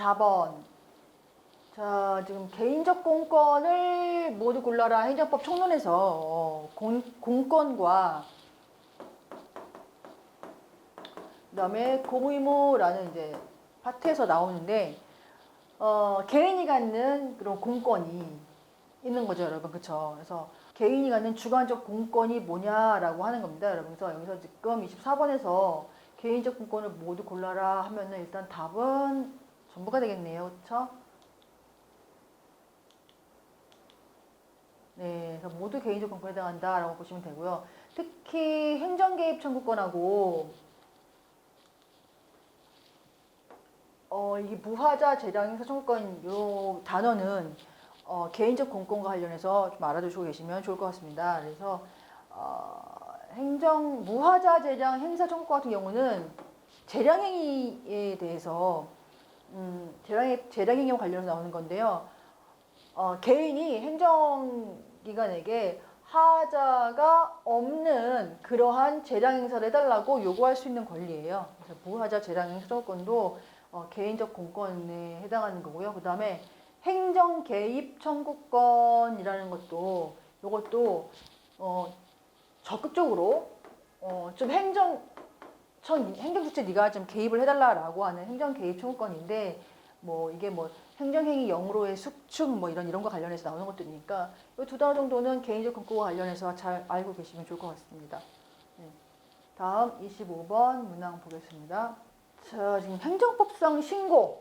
24번. 자, 지금 개인적 공권을 모두 골라라 행정법 총론에서 어, 공, 공권과 그다음에 공의무라는 이제 파트에서 나오는데 어, 개인이 갖는 그런 공권이 있는 거죠, 여러분. 그렇죠? 그래서 개인이 갖는 주관적 공권이 뭐냐라고 하는 겁니다, 여러분. 그래서 여기서 지금 24번에서 개인적 공권을 모두 골라라 하면은 일단 답은 전부가 되겠네요. 그렇죠? 네, 그래서 모두 개인적 공권에 해당한다라고 보시면 되고요. 특히 행정 개입 청구권하고 어, 이게 무하자 재량 행사 청구권 요 단어는 어, 개인적 공권과 관련해서 좀 알아두시고 계시면 좋을 것 같습니다. 그래서 어, 행정 무하자 재량 행사 청구권 같은 경우는 재량 행위에 대해서 음, 재량 재량 행위와 관련해서 나오는 건데요. 어, 개인이 행정기관에게 하자가 없는 그러한 재량 행사를 해달라고 요구할 수 있는 권리예요. 그래서 무하자 재량 행사 청구권도 어, 개인적 공권에 해당하는 거고요. 그 다음에 행정 개입 청구권이라는 것도 이것도 어, 적극적으로 어, 좀 행정 청 행정주체 네가 좀 개입을 해달라라고 하는 행정 개입 청구권인데 뭐 이게 뭐 행정행위 영으로의 숙축 뭐 이런 이런 거 관련해서 나오는 것들이니까 이 두 단어 정도는 개인적 공권과 관련해서 잘 알고 계시면 좋을 것 같습니다. 네. 다음 25번 문항 보겠습니다. 자, 지금 행정법상 신고.